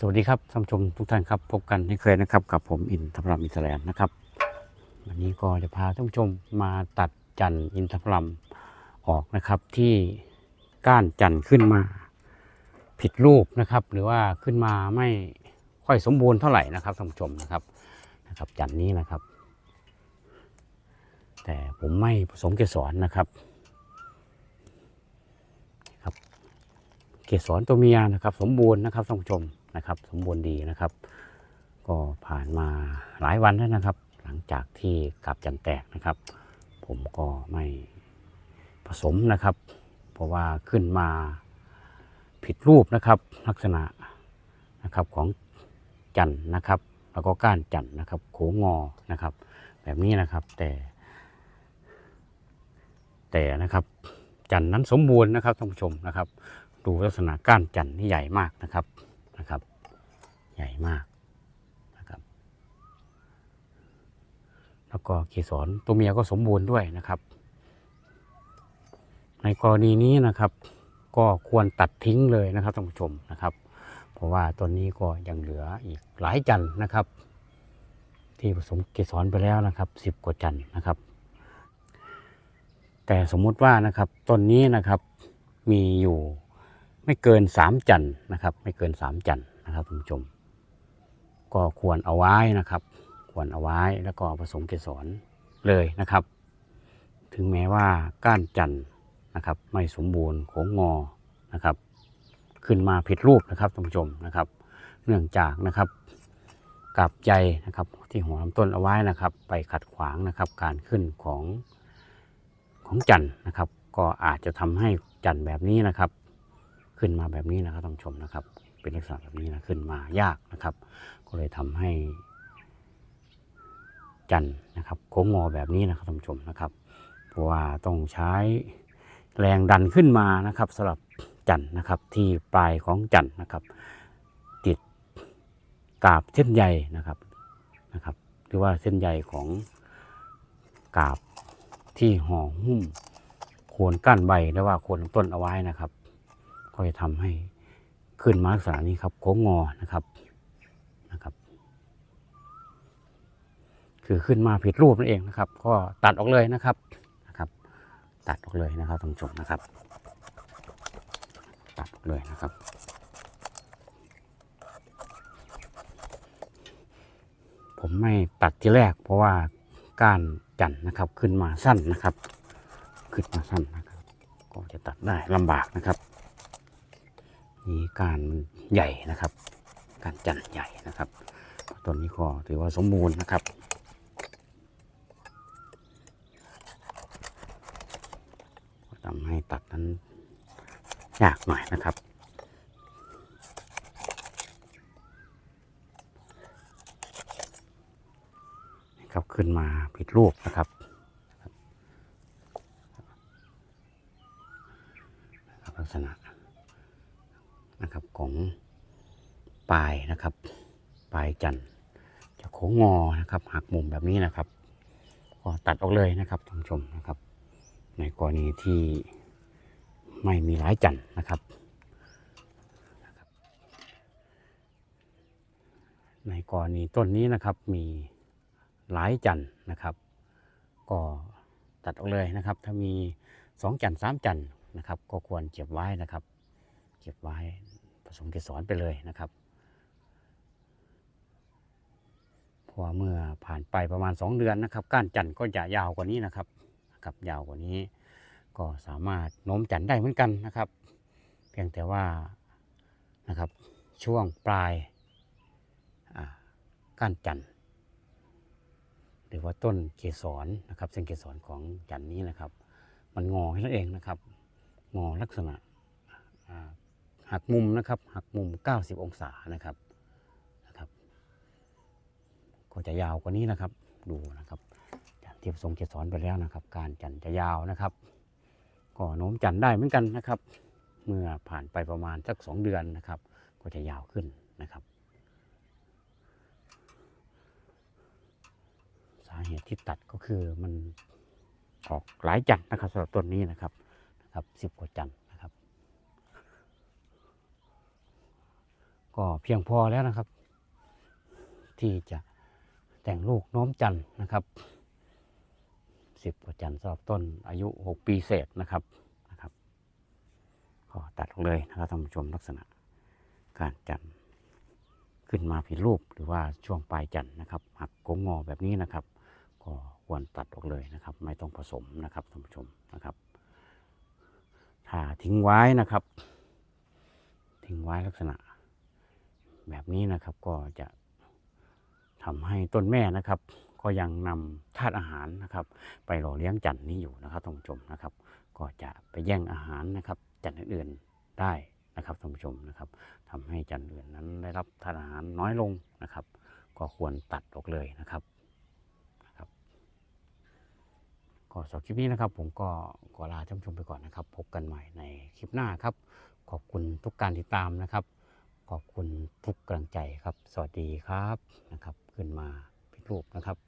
สวัสดีครับท่านผู้ชมทุกท่านครับ พบกันที่เคยนะครับ กับผมอินทพรัมอินทแลนด์นะครับวันนี้ก็จะพาท่านผู้ชมมาตัดจันทร์อินทพรัมออกนะครับที่ก้านจันทร์ขึ้นมา ผิดรูปนะครับ หรือว่าขึ้นมาไม่ค่อยสมบูรณ์เท่าไหร่นะครับท่านผู้ชมนะครับนะครับจันทร์นี้นะครับ แต่ผมไม่ผสมเกสรนะครับครับ เกสรตัวเมียนะครับ สมบูรณ์นะครับท่านผู้ชม นะครับ สมบูรณ์ดีนะครับ ก็ผ่านมาหลายวันแล้วนะครับ หลังจากที่กลับจันแตกนะครับ ผมก็ไม่ผสมนะครับ เพราะว่าขึ้นมาผิดรูปนะครับ ลักษณะนะครับของจันนะครับ แล้วก็ก้านจันนะครับโค้งงอนะครับ แบบนี้นะครับแต่แต่นะครับจันนั้นสมบูรณ์นะครับท่านผู้ชมนะครับ ดูลักษณะก้านจันที่ใหญ่มากนะครับ นะครับ ใหญ่มากนะครับ แล้วก็เกสรตัวเมียก็สมบูรณ์ด้วยนะครับ ในกรณีนี้นะครับ ก็ควรตัดทิ้งเลยนะครับท่านผู้ชมนะครับ เพราะว่าตัวนี้ก็ยังเหลืออีกหลายจันทร์นะครับ ที่ผสมเกสรไปแล้วนะครับสิบกว่าจันทร์นะครับ แต่สมมุติว่านะครับต้นนี้นะครับมีอยู่ ไม่เกินสามจันทร์นะครับ ไม่เกินสามจันทร์นะครับคุณผู้ชม ก็ควรเอาไว้นะครับ ควรเอาไว้แล้วก็ผสมเกสรเลยนะครับ ถึงแม้ว่าก้านจันทร์นะครับ ไม่สมบูรณ์โค้งงอนะครับ ขึ้นมาผิดรูปนะครับท่านผู้ชมนะครับ เนื่องจากนะครับกับใจนะครับที่หัวลำต้นเอาไว้นะครับ ไปขัดขวางนะครับการขึ้นของของจันทร์นะครับ ก็อาจจะทำให้จันทร์แบบนี้นะครับ ขึ้นมาแบบนี้นะครับท่านชมนะครับ เป็นลักษณะแบบนี้นะขึ้นมายากนะครับ ก็เลยทำให้ จันนะครับโค้งงอแบบนี้นะครับท่านชมนะครับ เพราะว่าต้องใช้แรงดันขึ้นมานะครับสำหรับจันนะครับที่ปลายของจันนะครับ ติดกาบเส้นใยนะครับนะครับหรือว่าเส้นใยของกาบที่ห่อหุ้มโคนก้านใบหรือว่าโคนต้นเอาไว้นะครับ ก็จะทำให้ขึ้นมาลักษณะนี้ครับโค้งงอนะครับนะครับ คือขึ้นมาผิดรูปนั่นเองนะครับ ก็ตัดออกเลยนะครับนะครับ ตัดออกเลยนะครับท่านผู้ชมนะครับ ตัดออกเลยนะครับผมไม่ตัดที่แรกเพราะว่าก้านจันทร์นะครับ ขึ้นมาสั้นนะครับ ขึ้นมาสั้นนะครับ ก็จะตัดได้ลำบากนะครับ นี่การมันใหญ่นะครับ การจันทร์ใหญ่นะครับต้นนี้ก็ถือว่าสมบูรณ์นะครับทำให้ตัดนั้นยากหน่อยนะครับครับขึ้นมาผิดรูปนะครับลักษณะ ของปลายนะครับ ปลายจันทร์จะโค้งงอนะครับหักมุมแบบนี้นะครับ ก็ตัดออกเลยนะครับท่านผู้ชมนะครับ ในกรณีที่ไม่มีหลายจันทร์นะครับนะครับในกรณีต้นนี้นะครับมีหลายจันทร์นะครับ ก็ตัดออกเลยนะครับ ถ้ามีสองจันทร์สามจันทร์นะครับ ก็ควรเก็บไว้นะครับ เก็บไว้ ผสมเกสรไปเลยนะครับพราะว่าเมื่อผ่านไปประมาณ 2 เดือนนะครับ ก้านจันทร์ก็จะยาวกว่านี้นะครับนะครับ ยาวกว่านี้ ก็สามารถโน้มจันทร์ได้เหมือนกันนะครับ เพียงแต่ว่านะครับช่วงปลายก้านจันทร์หรือว่าต้นเกสรนะครับเส้นเกสรของจันทร์นี้นะครับ มันงอให้นั่นเองนะครับ งอลักษณะ หักมุมนะครับหักมุม 90 องศานะครับนะครับ ก็จะยาวกว่านี้นะครับ ดูนะครับจันทร์ที่ผสมเกสรไปแล้วนะครับ การจันทร์จะยาวนะครับ ก็โน้มจันทร์ได้เหมือนกันนะครับ เมื่อผ่านไปประมาณสักสองเดือนนะครับ ก็จะยาวขึ้นนะครับ สาเหตุที่ตัดก็คือมันออกหลายจันทร์นะครับสำหรับต้นนี้นะครับนะครับสิบกว่าจันทร์นะครับ ก็เพียงพอแล้วนะครับ ที่จะแต่งลูกน้อมจันทร์นะครับสิบกว่าจันทร์สำหรับต้นอายุหกปีเศษนะครับนะครับก็ตัดออกเลยนะครับท่านผู้ชมลักษณะการจันทร์ขึ้นมาผิดรูปหรือว่าช่วงปลายจันทร์นะครับหักโค้งงอแบบนี้นะครับ ก็ควรตัดออกเลยนะครับ ไม่ต้องผสมนะครับท่านผู้ชมนะครับ ถ้าทิ้งไว้นะครับ ทิ้งไว้ลักษณะ นี้นะครับก็จะทำให้ต้นแม่นะครับ ก็ยังนำธาตุอาหารนะครับ ไปหล่อเลี้ยงจันทร์นี้อยู่นะครับท่านผู้ชมนะครับ ก็จะไปแย่งอาหารนะครับจันทร์อื่นๆได้นะครับท่านผู้ชมนะครับทำให้จันทร์อื่นนั้นได้รับธาตุอาหารน้อยลงนะครับ ก็ควรตัดออกเลยนะครับนะครับก็สำหรับคลิปนี้นะครับ ผมก็ขอลาท่านผู้ชมไปก่อนนะครับ พบกันใหม่ในคลิปหน้าครับ ขอบคุณทุกการติดตามนะครับ ขอบคุณทุกกำลังใจครับ สวัสดีครับนะครับ ขึ้นมาพิรูปนะครับ